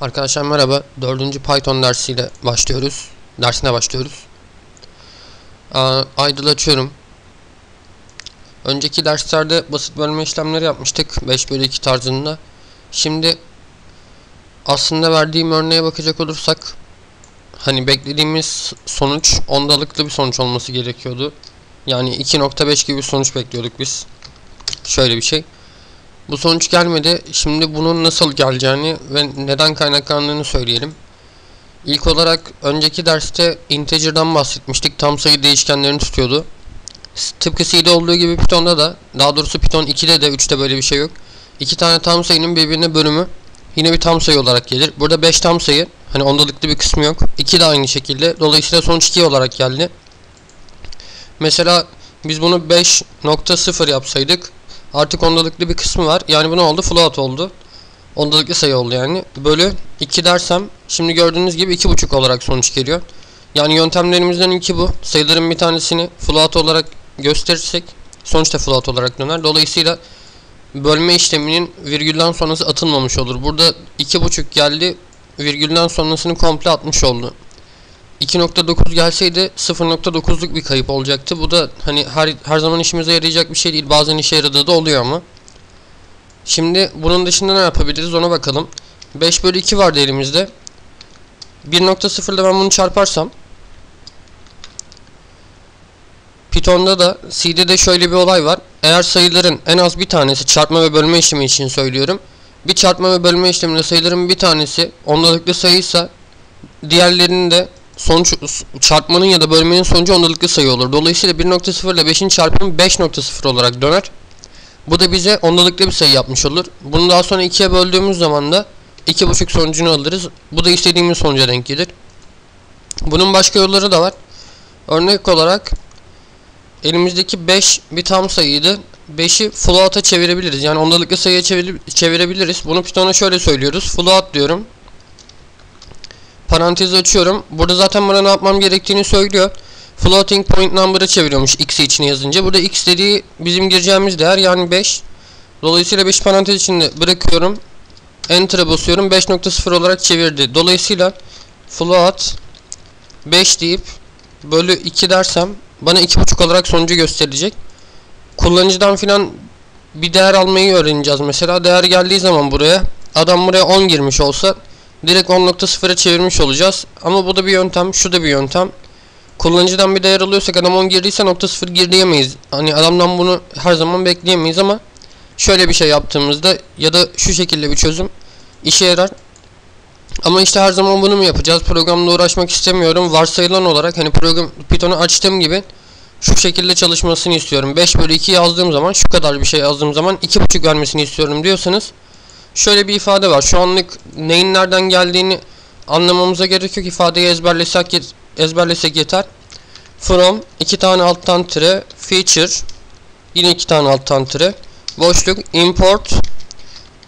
Arkadaşlar merhaba. Dördüncü Python dersiyle başlıyoruz. Dersine başlıyoruz. İdle açıyorum. Önceki derslerde basit bölme işlemleri yapmıştık. 5 bölü 2 tarzında. Şimdi aslında verdiğim örneğe bakacak olursak hani beklediğimiz sonuç ondalıklı bir sonuç olması gerekiyordu. Yani 2.5 gibi bir sonuç bekliyorduk biz. Şöyle bir şey. Bu sonuç gelmedi. Şimdi bunun nasıl geleceğini ve neden kaynaklandığını söyleyelim. İlk olarak önceki derste integer'dan bahsetmiştik. Tam sayı değişkenlerini tutuyordu. Tıpkı C'de olduğu gibi Python'da da, daha doğrusu Python 2'de de 3'te böyle bir şey yok. İki tane tam sayının birbirine bölümü yine bir tam sayı olarak gelir. Burada 5 tam sayı, hani ondalıklı bir kısmı yok. 2 de aynı şekilde. Dolayısıyla sonuç 2 olarak geldi. Mesela biz bunu 5.0 yapsaydık Artık ondalıklı bir kısmı var. Yani bu ne oldu? Float oldu. Ondalıklı sayı oldu yani. Bölü 2 dersem şimdi gördüğünüz gibi 2.5 olarak sonuç geliyor. Yani yöntemlerimizden ilki bu. Sayıların bir tanesini float olarak gösterirsek sonuçta float olarak döner. Dolayısıyla bölme işleminin virgülden sonrası atılmamış olur. Burada 2.5 geldi. Virgülden sonrasını komple atmış oldu. 2.9 gelseydi 0.9'luk bir kayıp olacaktı. Bu da hani her, her zaman işimize yarayacak bir şey değil. Bazen işe yaradığı da oluyor ama. Şimdi bunun dışında ne yapabiliriz ona bakalım. 5 bölü 2 vardı elimizde. 1.0 ile ben bunu çarparsam Python'da da C'de de şöyle bir olay var. Eğer sayıların en az bir tanesi çarpma ve bölme işlemi için söylüyorum. Bir çarpma ve bölme işleminde sayıların bir tanesi ondalıklı sayıysa diğerlerinin de sonuç çarpmanın ya da bölmenin sonucu ondalıklı sayı olur. Dolayısıyla 1.0 ile 5'in çarpımı 5.0 olarak döner. Bu da bize ondalıklı bir sayı yapmış olur. Bunu daha sonra 2'ye böldüğümüz zaman da 2.5 sonucunu alırız. Bu da istediğimiz sonuca denk gelir. Bunun başka yolları da var. Örnek olarak elimizdeki 5 bir tam sayıydı. 5'i float'a çevirebiliriz. Yani ondalıklı sayıya çevirebiliriz. Bunu Python'a şöyle söylüyoruz. Float diyorum. Parantez açıyorum. Burada zaten bana ne yapmam gerektiğini söylüyor. Floating point number'ı çeviriyormuş x için yazınca. Burada x dediği bizim gireceğimiz değer yani 5. Dolayısıyla 5 parantez içinde bırakıyorum. Enter'a basıyorum. 5.0 olarak çevirdi. Dolayısıyla float 5 deyip bölü 2 dersem bana 2.5 olarak sonucu gösterecek. Kullanıcıdan filan bir değer almayı öğreneceğiz. Mesela değer geldiği zaman buraya adam buraya 10 girmiş olsa direkt 10.0'a çevirmiş olacağız. Ama bu da bir yöntem, şu da bir yöntem. Kullanıcıdan bir değer alıyorsak adam 10 girdiyse nokta 0 gir. Hani adamdan bunu her zaman bekleyemeyiz ama şöyle bir şey yaptığımızda ya da şu şekilde bir çözüm işe yarar. Ama işte her zaman bunu mu yapacağız? Programla uğraşmak istemiyorum. Varsayılan olarak hani program Python'u açtığım gibi şu şekilde çalışmasını istiyorum. 5 bölü 2 yazdığım zaman şu kadar bir şey yazdığım zaman 2.5 vermesini istiyorum diyorsanız şöyle bir ifade var. Şu anlık neyin nereden geldiğini anlamamıza gerek yok. İfadeyi ezberlesek, ezberlesek yeter. From iki tane alttan tire feature yine iki tane alttan tire boşluk import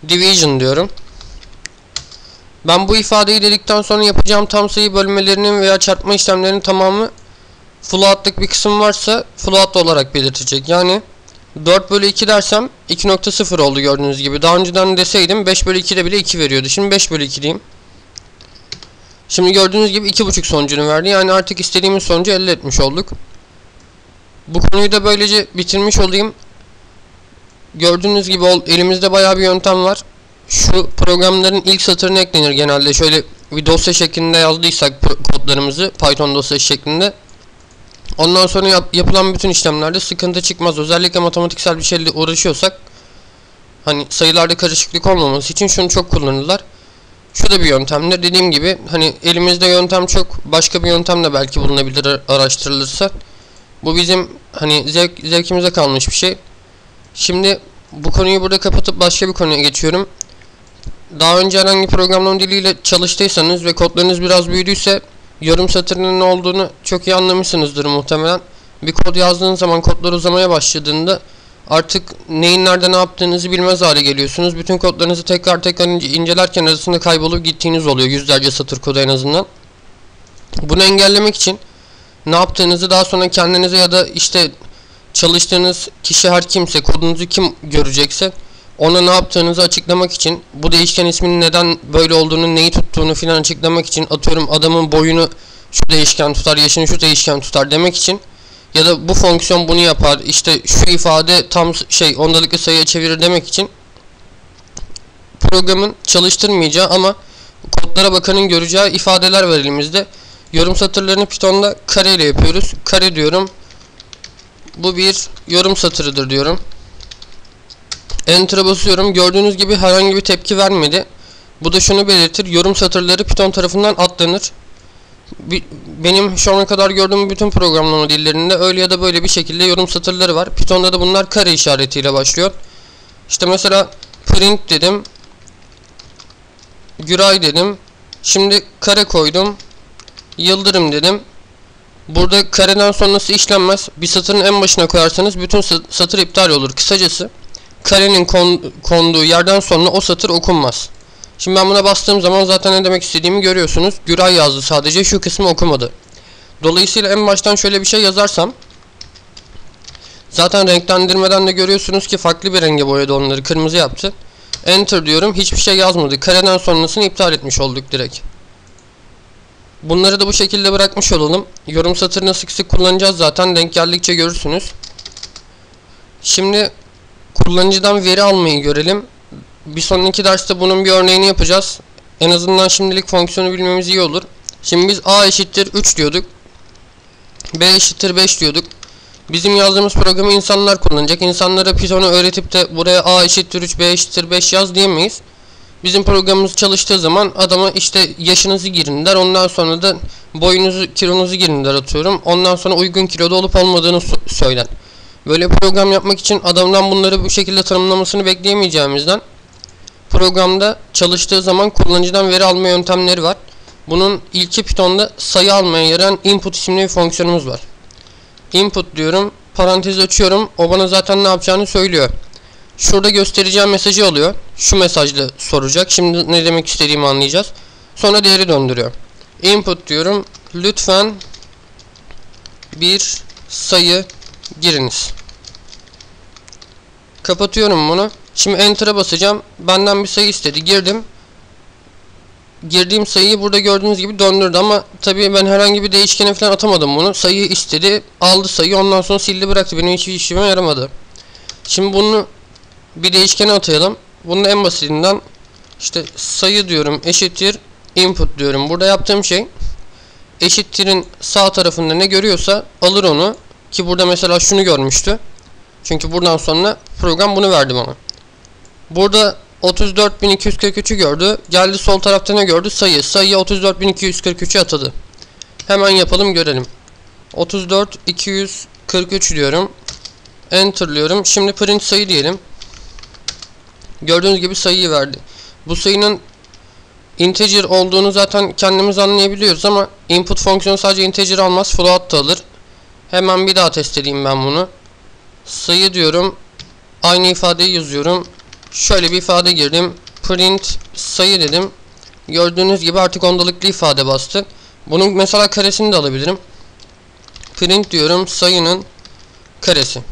division diyorum. Ben bu ifadeyi dedikten sonra yapacağım tam sayı bölmelerinin veya çarpma işlemlerinin tamamı floatlık bir kısım varsa float olarak belirtecek. Yani 4 bölü 2 dersem 2.0 oldu gördüğünüz gibi. Daha önceden deseydim 5 bölü 2'de bile 2 veriyordu. Şimdi 5 bölü 2 diyeyim. Şimdi gördüğünüz gibi 2.5 sonucunu verdi. Yani artık istediğimiz sonucu elde etmiş olduk. Bu konuyu da böylece bitirmiş olayım. Gördüğünüz gibi elimizde bayağı bir yöntem var. Şu programların ilk satırına eklenir genelde. Şöyle bir dosya şeklinde yazdıysak kodlarımızı Python dosyası şeklinde Ondan sonra yap, yapılan bütün işlemlerde sıkıntı çıkmaz. Özellikle matematiksel bir şeyle uğraşıyorsak hani sayılarda karışıklık olmaması için şunu çok kullanırlar. Şu da bir yöntemdir. Dediğim gibi hani elimizde yöntem çok. Başka bir yöntem de belki bulunabilir araştırılırsa. Bu bizim hani zevk, zevkimize kalmış bir şey. Şimdi bu konuyu burada kapatıp başka bir konuya geçiyorum. Daha önce herhangi programlama diliyle çalıştıysanız ve kodlarınız biraz büyüdüyse yorum satırının ne olduğunu çok iyi anlamışsınızdır muhtemelen. Bir kod yazdığınız zaman kodlar uzamaya başladığında artık neyin nerede ne yaptığınızı bilmez hale geliyorsunuz. Bütün kodlarınızı tekrar tekrar incelerken arasında kaybolup gittiğiniz oluyor. Yüzlerce satır kodu en azından. Bunu engellemek için ne yaptığınızı daha sonra kendinize ya da işte çalıştığınız kişi her kimse kodunuzu kim görecekse ona ne yaptığınızı açıklamak için bu değişken isminin neden böyle olduğunu neyi tuttuğunu filan açıklamak için atıyorum adamın boyunu şu değişken tutar yaşını şu değişken tutar demek için ya da bu fonksiyon bunu yapar işte şu ifade tam şey ondalıklı sayıya çevirir demek için programın çalıştırmayacağı ama kodlara bakanın göreceği ifadeler var elimizde. Yorum satırlarını Python'da kare ile yapıyoruz. Kare diyorum. Bu bir yorum satırıdır diyorum. Enter'a basıyorum. Gördüğünüz gibi herhangi bir tepki vermedi. Bu da şunu belirtir. Yorum satırları Python tarafından atlanır. Benim şu ana kadar gördüğüm bütün programlama dillerinde öyle ya da böyle bir şekilde yorum satırları var. Python'da da bunlar kare işaretiyle başlıyor. İşte mesela print dedim. Güray dedim. Şimdi kare koydum. Yıldırım dedim. Burada kareden sonrası işlenmez. Bir satırın en başına koyarsanız bütün satır iptal olur. Kısacası karenin konduğu yerden sonra o satır okunmaz. Şimdi ben buna bastığım zaman zaten ne demek istediğimi görüyorsunuz. Güray yazdı sadece şu kısmı okumadı. Dolayısıyla en baştan şöyle bir şey yazarsam zaten renklendirmeden de görüyorsunuz ki farklı bir renge boyadı onları kırmızı yaptı. Enter diyorum hiçbir şey yazmadı. Kareden sonrasını iptal etmiş olduk direkt. Bunları da bu şekilde bırakmış olalım. Yorum satırını sık sık kullanacağız zaten denk geldikçe görürsünüz. Şimdi kullanıcıdan veri almayı görelim. Bir sonraki derste bunun bir örneğini yapacağız. En azından şimdilik fonksiyonu bilmemiz iyi olur. Şimdi biz a eşittir 3 diyorduk. b eşittir 5 diyorduk. Bizim yazdığımız programı insanlar kullanacak. İnsanlara Python'u öğretip de buraya a eşittir 3, b eşittir 5 yaz diyemeyiz. Bizim programımız çalıştığı zaman adama işte yaşınızı girin der. Ondan sonra da boyunuzu, kilonuzu girin der atıyorum. Ondan sonra uygun kiloda olup olmadığını söyler. Böyle program yapmak için adamdan bunları bu şekilde tanımlamasını bekleyemeyeceğimizden programda çalıştığı zaman kullanıcıdan veri alma yöntemleri var. Bunun ilki Python'da sayı almaya yarayan input isimli bir fonksiyonumuz var. Input diyorum, parantez açıyorum. O bana zaten ne yapacağını söylüyor. Şurada göstereceğim mesajı alıyor. Şu mesajla soracak. Şimdi ne demek istediğimi anlayacağız. Sonra değeri döndürüyor. Input diyorum. Lütfen bir sayı giriniz. Kapatıyorum bunu. Şimdi Enter'a basacağım. Benden bir sayı istedi. Girdim. Girdiğim sayıyı burada gördüğünüz gibi döndürdü ama tabii ben herhangi bir değişkene falan atamadım bunu. Sayı istedi. Aldı sayı ondan sonra sildi bıraktı. Benim hiçbir işime yaramadı. Şimdi bunu bir değişkene atayalım. Bunun en basitinden işte sayı diyorum eşittir input diyorum. Burada yaptığım şey eşittirin sağ tarafında ne görüyorsa alır onu ki burada mesela şunu görmüştü. Çünkü buradan sonra program bunu verdi bana. Burada 34.243'ü gördü. Geldi sol tarafta ne gördü? Sayı. Sayıya 34.243'ü atadı. Hemen yapalım görelim. 34.243 diyorum. Enter'lıyorum. Şimdi print sayı diyelim. Gördüğünüz gibi sayıyı verdi. Bu sayının integer olduğunu zaten kendimiz anlayabiliyoruz ama input fonksiyonu sadece integer almaz float da alır. Hemen bir daha test edeyim ben bunu. Sayı diyorum. Aynı ifadeyi yazıyorum. Şöyle bir ifade girdim. Print sayı dedim. Gördüğünüz gibi artık ondalıklı ifade bastı. Bunun mesela karesini de alabilirim. Print diyorum sayının karesi.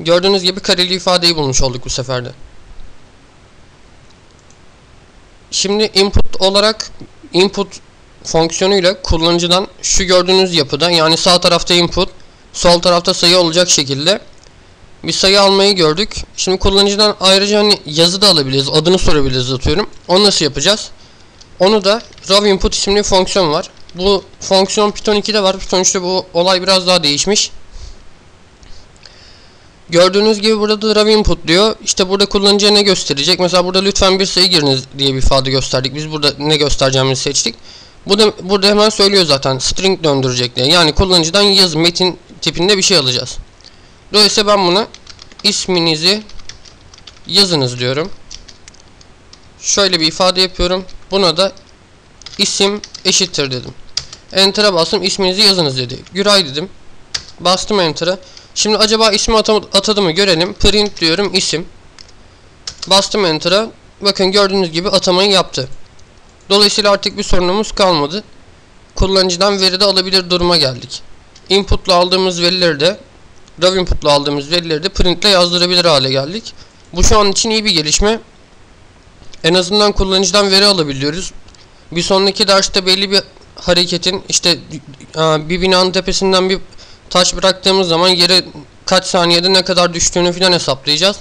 Gördüğünüz gibi kareli ifadeyi bulmuş olduk bu seferde. Şimdi input olarak input fonksiyonuyla kullanıcıdan şu gördüğünüz yapıda yani sağ tarafta input sol tarafta sayı olacak şekilde bir sayı almayı gördük. Şimdi kullanıcıdan ayrıca hani yazı da alabiliriz. Adını sorabiliriz atıyorum. Onu nasıl yapacağız? Onu da raw input isimli fonksiyon var. Bu fonksiyon Python 2'de var. Python 3'te bu olay biraz daha değişmiş. Gördüğünüz gibi burada da raw input diyor. İşte burada kullanıcıya ne gösterecek? Mesela burada lütfen bir sayı giriniz diye bir ifade gösterdik. Biz burada ne göstereceğimizi seçtik. Bu da burada hemen söylüyor zaten string döndürecek diye. Yani kullanıcıdan yazı metin tipinde bir şey alacağız. Dolayısıyla ben buna isminizi yazınız diyorum. Şöyle bir ifade yapıyorum. Buna da isim eşittir dedim. Enter'a bastım isminizi yazınız dedi. Güray dedim. Bastım Enter'a. Şimdi acaba ismi atadı mı görelim. Print diyorum isim. Bastım Enter'a. Bakın gördüğünüz gibi atamayı yaptı. Dolayısıyla artık bir sorunumuz kalmadı. Kullanıcıdan veri de alabilir duruma geldik. Input'la aldığımız verileri de raw input'la aldığımız verileri de print'le yazdırabilir hale geldik. Bu şu an için iyi bir gelişme. En azından kullanıcıdan veri alabiliyoruz. Bir sonraki derste belli bir hareketin işte e, bir binanın tepesinden bir taş bıraktığımız zaman yere kaç saniyede ne kadar düştüğünü filan hesaplayacağız.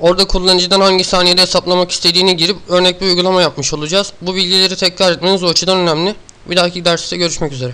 Orada kullanıcıdan hangi saniyede hesaplamak istediğini girip örnek bir uygulama yapmış olacağız. Bu bilgileri tekrar etmeniz o açıdan önemli. Bir dahaki derste görüşmek üzere.